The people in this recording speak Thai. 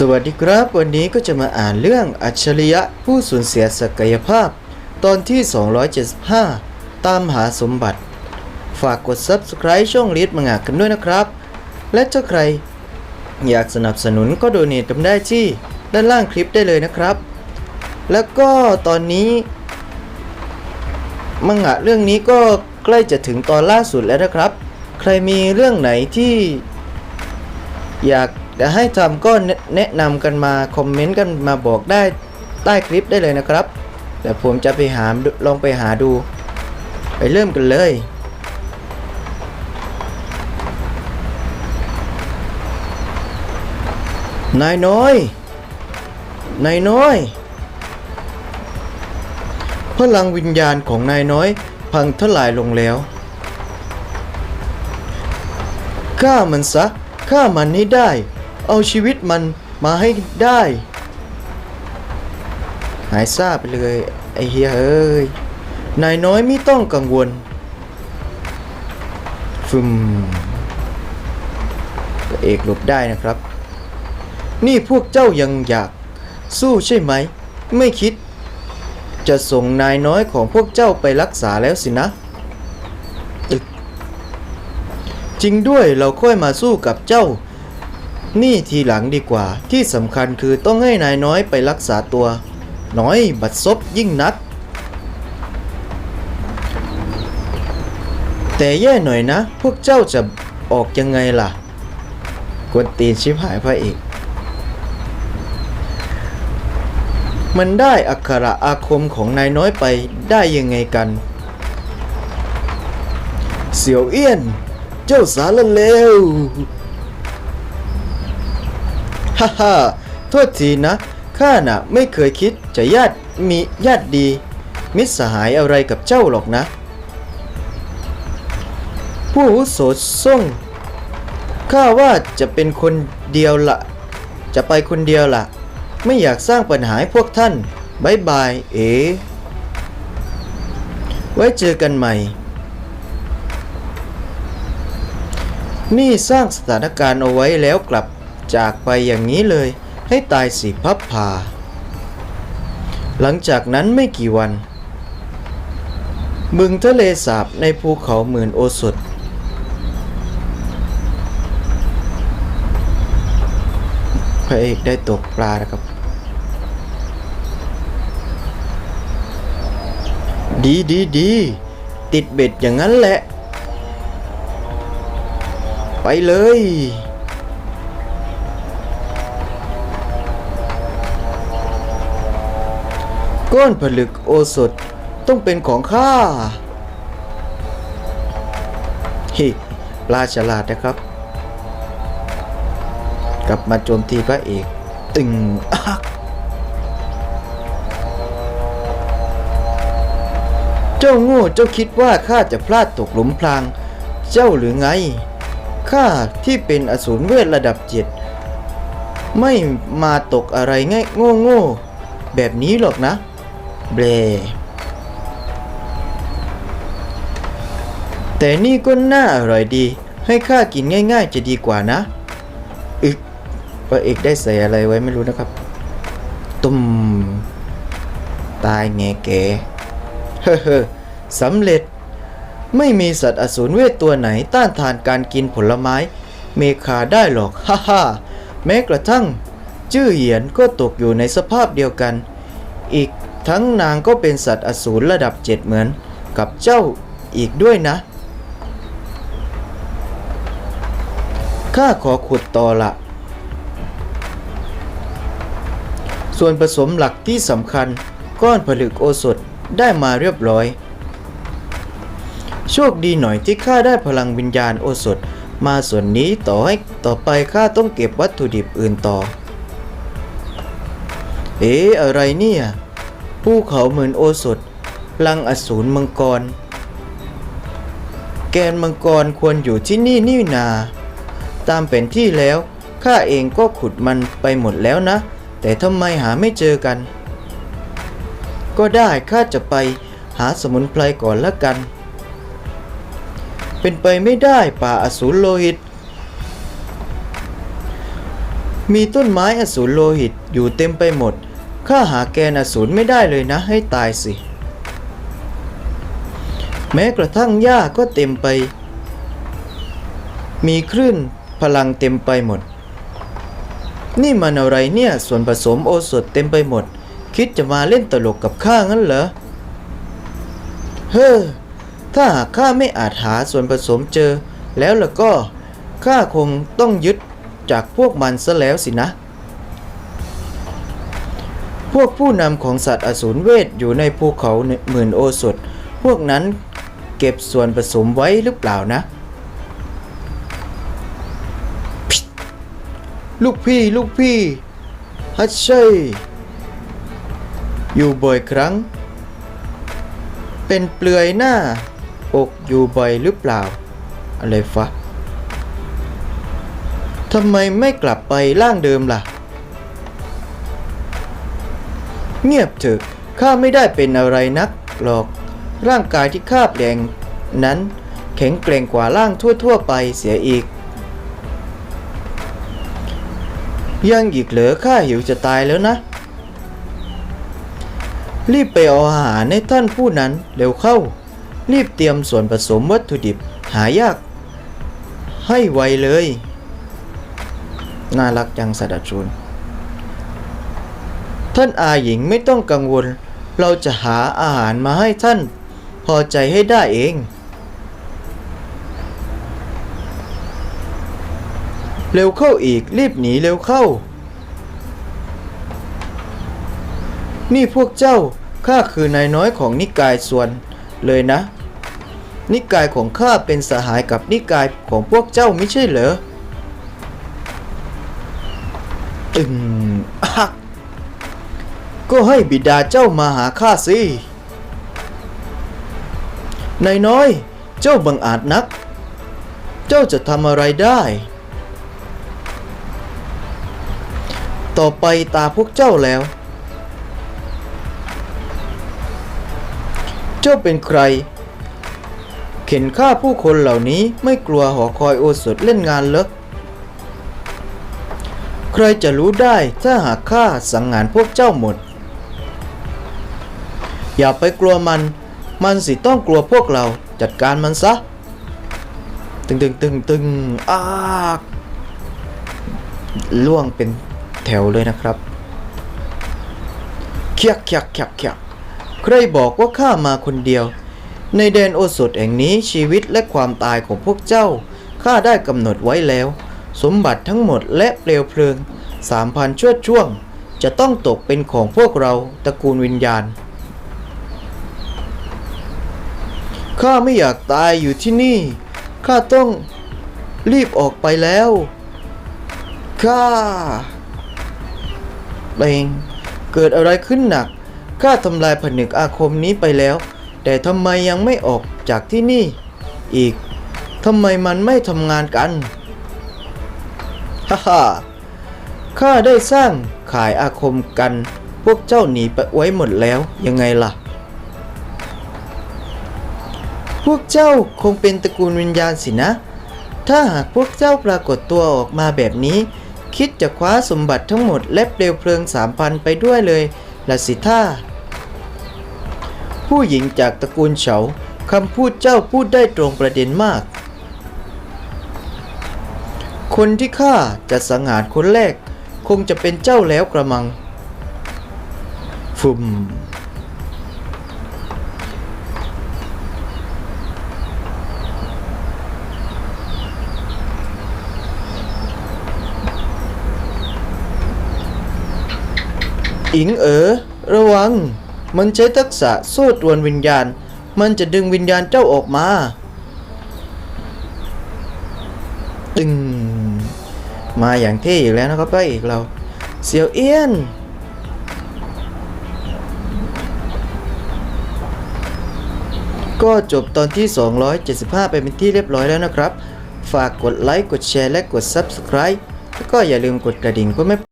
สวัสดีครับ วันนี้ก็จะมาอ่านเรื่องอัจฉริยะผู้สูญเสียศักยภาพ ตอนที่ 275 ตามหาสมบัติ ฝากกด Subscribe ช่องลิสมังงะกันด้วยนะครับ และถ้าใคร อยากสนับสนุนก็โดเนทกันได้ที่ด้านล่างคลิปได้เลยนะครับ แล้วก็ตอนนี้ มังงะเรื่องนี้ก็ใกล้จะถึงตอนล่าสุดแล้วนะครับ ใครมีเรื่องไหนที่อยาก จะให้ทำก็แนะแนะนำกันมาคอมเมนต์กันมาบอกได้ใต้คลิปได้เลยนะครับเดี๋ยวผมจะไปหาลองไปหาดู ไปเริ่มกันเลย นายน้อย นายน้อย พลังวิญญาณของนายน้อย พังทลายลงแล้วฆ่ามันซะฆ่ามันให้ได้ เอาชีวิตมันมาให้ได้ หายซาบไปเลย ไอ้เฮียเอ้ย นายน้อยไม่ต้องกังวลฟึมเอกหลบได้นะครับ นี่พวกเจ้ายังอยากสู้ใช่ไหม ไม่คิด จะส่งนายน้อยของพวกเจ้าไปรักษาแล้วสินะ จริงด้วยเราค่อยมาสู้กับเจ้า นี่ทีหลังดีกว่า ที่สำคัญคือต้องให้นายน้อยไปรักษาตัว น้อยบัดซบยิ่งนัก แต่แย่หน่อยนะ พวกเจ้าจะออกยังไงล่ะกวนตีนชิบหายพระเอกมันได้อักขระอาคมของนายน้อยไปได้ยังไงกัน เสี่ยวเอี้ยน เจ้าสารเลว ฮ่าฮ่าโทษทีนะ ข้าน่ะไม่เคยคิดจะญาติมีญาติดี มิตรสหายอะไรกับเจ้าหรอกนะ ผู้โสดส่งข้าว่าจะเป็นคนเดียวละ จะไปคนเดียวละ ไม่อยากสร้างปัญหาให้พวกท่านบายบาย เอ๋ไว้เจอกันใหม่ นี่สร้างสถานการณ์เอาไว้แล้วกลับ จากไปอย่างนี้เลย ให้ตายสิพับพาหลังจากนั้นไม่กี่วัน บึงทะเลสาบในภูเขาหมื่นโอสถ พระเอกได้ตกปลานะครับ ดีดีดีติดเบ็ดอย่างนั้นแหละ ไปเลย ก้อนผลึกโอสถต้องเป็นของข้าฮิปลาฉลาดนะครับ กลับมาโจมตีพระเอก ตึงอักเจ้าโง่เจ้าคิดว่าข้าจะพลาดตกหลุมพราง เจ้าหรือไง ข้าที่เป็นอสูรเวทระดับเจ็ดไม่มาตกอะไรง่ายโง่โง่ๆแบบนี้หรอกนะ เบลแต่นี่ก็น่าอร่อยดี ให้ข้ากินง่าย ๆ จะดีกว่านะ อึกพระเอกได้ใส่อะไรไว้ไม่รู้นะครับ ตุ่มตายแงแกเฮ้อๆสำเร็จ ไม่มีสัตว์อสูรเวทตัวไหนต้านทานการกินผลไม้ เมคาได้หรอก ฮ่าฮ่าแม้กระทั่ง จื้อเหยียนก็ตกอยู่ในสภาพเดียวกัน อีก ทั้งนางก็เป็นสัตว์อสูรระดับเจ็ดเหมือนกับเจ้าอีกด้วยนะ ข้าขอขุดต่อละ ส่วนผสมหลักที่สำคัญก้อนผลึกโอสถได้มาเรียบร้อย โชคดีหน่อยที่ข้าได้พลังวิญญาณโอสถมาส่วนนี้ต่อให้ต่อไปข้าต้องเก็บวัตถุดิบอื่นต่อ เอ๊ะอะไรเนี่ย ภูเขาเหมือนโอสถ ลังอสูรมังกร แกนมังกรควรอยู่ที่นี่นี่นา ตามเป็นที่แล้วข้าเองก็ขุดมันไปหมดแล้วนะ แต่ทำไมหาไม่เจอกัน ก็ได้ข้าจะไปหาสมุนไพรก่อนละกัน เป็นไปไม่ได้ป่าอสูรโลหิต มีต้นไม้อสูรโลหิตอยู่เต็มไปหมด ข้าหาแกนอสูรไม่ได้เลยนะ ให้ตายสิ แม้กระทั่งหญ้าก็เต็มไป มีคลื่นพลังเต็มไปหมด นี่มันอะไรเนี่ย ส่วนผสมโอสถเต็มไปหมด คิดจะมาเล่นตลกกับข้างั้นเหรอ เฮ้อ ถ้าหากข้าไม่อาจหาส่วนผสมเจอ แล้วล่ะก็ข้าคงต้องยึดจากพวกมันซะแล้วสินะ วกผู้นำของสัตว์อสูรเวทอยู่ในภูเขาหมื่นโอสถ พวกนั้นเก็บส่วนผสมไว้หรือเปล่านะ ลูกพี่ลูกพี่ฮัชเช่ยอยู่บ่อยครั้ง เป็นเปลือยหน้า อกอยู่บ่อยหรือเปล่า อะไรฟะทำไมไม่กลับไปร่างเดิมล่ะ เงียบเถอะข้าไม่ได้เป็นอะไรนักหรอก ร่างกายที่ข้าแปลงนั้นแข็งแกร่งกว่าร่างทั่วๆไปเสียอีก ยังอีกเหลือข้าหิวจะตายแล้วนะ รีบไปเอาอาหารให้ท่านผู้นั้นเร็วเข้า รีบเตรียมส่วนผสมวัตถุดิบหายาก ให้ไวเลย น่ารักจังสัตว์ชูน ท่านอาหญิงไม่ต้องกังวล เราจะหาอาหารมาให้ท่านพอใจให้ได้เอง เร็วเข้าอีกรีบหนีเร็วเข้า นี่พวกเจ้าข้าคือนายน้อยของนิกายส่วนเลยนะ นิกายของข้าเป็นสหายกับนิกายของพวกเจ้าไม่ใช่เหรอ ตึงอัก ก็ให้บิดาเจ้ามาหาข้าสินายน้อย เจ้าบังอาจนัก เจ้าจะทำอะไรได้ ต่อไปตาพวกเจ้าแล้ว เจ้าเป็นใคร เข็นฆ่าผู้คนเหล่านี้ไม่กลัวหอคอยโอสถเล่นงานเหรอใครจะรู้ได้ถ้าหากข้าสังหารพวกเจ้าหมด อย่าไปกลัวมัน มันสิต้องกลัวพวกเราจัดการมันซะ ตึงตึงตึงตึงอากล่วงเป็นแถวเลยนะครับเคียกเคียกเคียกเคียกใครบอกว่าข้ามาคนเดียว ในแดนโอสถแห่งนี้ชีวิตและความตายของพวกเจ้าข้าได้กำหนดไว้แล้ว สมบัติทั้งหมดและเปลวเพลิงสามพันชั่วช่วง จะต้องตกเป็นของพวกเราตระกูลวิญญาณ ข้าไม่อยากตายอยู่ที่นี่ ข้าต้องรีบออกไปแล้ว ข้าเองเกิดอะไรขึ้นหนัก ข้าทำลายผนึกอาคมนี้ไปแล้ว แต่ทำไมยังไม่ออกจากที่นี่ อีก ทำไมมันไม่ทำงานกัน ฮ่าฮ่าข้าได้สร้างขายอาคมกัน พวกเจ้าหนีไปไว้หมดแล้วยังไงล่ะ พวกเจ้าคงเป็นตระกูลวิญญาณสินะ ถ้าหากพวกเจ้าปรากฏตัวออกมาแบบนี้ คิดจะคว้าสมบัติทั้งหมดและเปลวเพลิงสามพันไปด้วยเลยละสิท่า ผู้หญิงจากตระกูลเฉาคำพูดเจ้าพูดได้ตรงประเด็นมาก คนที่ข้าจะสังหารคนแรก คงจะเป็นเจ้าแล้วกระมัง ฟุม อิงเอ๋อระวัง มันใช้ทักษะโซ่ตรวนวิญญาณ มันจะดึงวิญญาณเจ้าออกมา ตึง มาอย่างเท่อีกแล้วนะครับพระเอกเรา เสียวเอี้ยนก็จบตอนที่ 275 ไปเป็นที่เรียบร้อยแล้วนะครับ ฝากกดไลค์ กดแชร์ และกด Subscribe แล้วก็อย่าลืมกดกระดิ่งเพื่อไม่